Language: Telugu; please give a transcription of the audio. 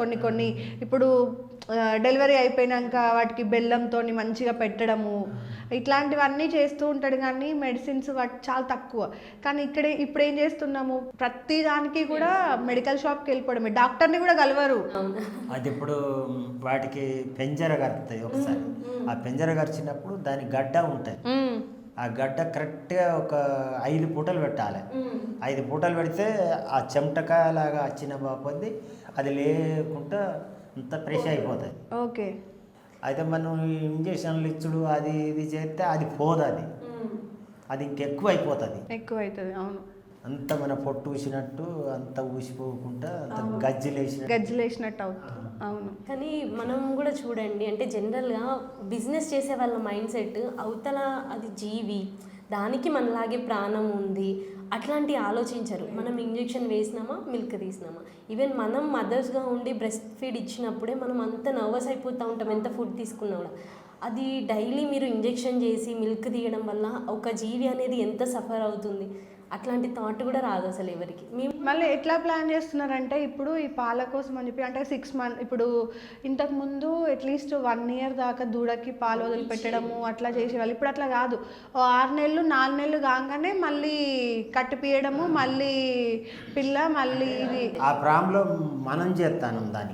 కొన్ని కొన్ని ఇప్పుడు డెలివరీ అయిపోయినాక వాటికి బెల్లంతో మంచిగా పెట్టడము ఇట్లాంటివన్నీ చేస్తూ ఉంటాడు కానీ మెడిసిన్స్ వాటి చాలా తక్కువ. కానీ ఇక్కడే ఇప్పుడు ఏం చేస్తున్నాము? ప్రతి దానికి కూడా మెడికల్ షాప్కి వెళ్ళిపోవడమే. డాక్టర్ని కూడా కలవరు. అది ఇప్పుడు వాటికి పెంజర కరుతాయి ఒకసారి. ఆ పెంజర గరిచినప్పుడు దాని గడ్డ ఉంటుంది. ఆ గడ్డ కరెక్ట్గా ఒక ఐదు పూటలు పెట్టాలి. ఐదు పూటలు పెడితే ఆ చెమటకాయలాగా వచ్చిన బాపొద్ది అది. లేకుండా అంత ఫ్రెష్ అయిపోతుంది ఓకే. అయితే మనం ఇంజక్షన్లు ఇచ్చుడు అది ఇది చేస్తే అది పోదు అది. అది ఇంకెక్కువ అయిపోతుంది. ఎక్కువ అవుతుంది అవును. అంత మన పొట్టు ఊసినట్టు అంత ఊసిపోకుండా అంత గజ్జిలేసినట్టు. గజ్జలేసినట్టు అవుతుంది. అవును. కానీ మనం కూడా చూడండి అంటే జనరల్గా బిజినెస్ చేసే వాళ్ళ మైండ్ సెట్ అవతల అది జీవి దానికి మనలాగే ప్రాణం ఉంది అట్లాంటి ఆలోచించరు. మనం ఇంజెక్షన్ వేసినామా మిల్క్ తీసినామా? ఈవెన్ మనం మదర్స్గా ఉండి బ్రెస్ట్ ఫీడ్ ఇచ్చినప్పుడే మనం అంత నర్వస్ అయిపోతూ ఉంటాం ఎంత ఫుడ్ తీసుకున్నా కూడా. అది డైలీ మీరు ఇంజెక్షన్ చేసి మిల్క్ తీయడం వల్ల ఒక జీవి అనేది ఎంత సఫర్ అవుతుంది? అట్లాంటి థాట్ కూడా రాదు అసలు ఎవరికి. మేము మళ్ళీ ఎట్లా ప్లాన్ చేస్తున్నారంటే ఇప్పుడు ఈ పాల కోసం అని చెప్పి అంటే సిక్స్ మంత్ ఇప్పుడు ఇంతకు ముందు అట్లీస్ట్ వన్ ఇయర్ దాకా దూడకి పాలు వదిలిపెట్టడము అట్లా చేసేవాళ్ళు. ఇప్పుడు అట్లా కాదు. ఓ ఆరు నెలలు నాలుగు నెలలు కాగానే మళ్ళీ కట్టిపియడము మళ్ళీ పిల్ల మళ్ళీ ఇది. ఆ ప్రాబ్లం మనం చేస్తాను దాన్ని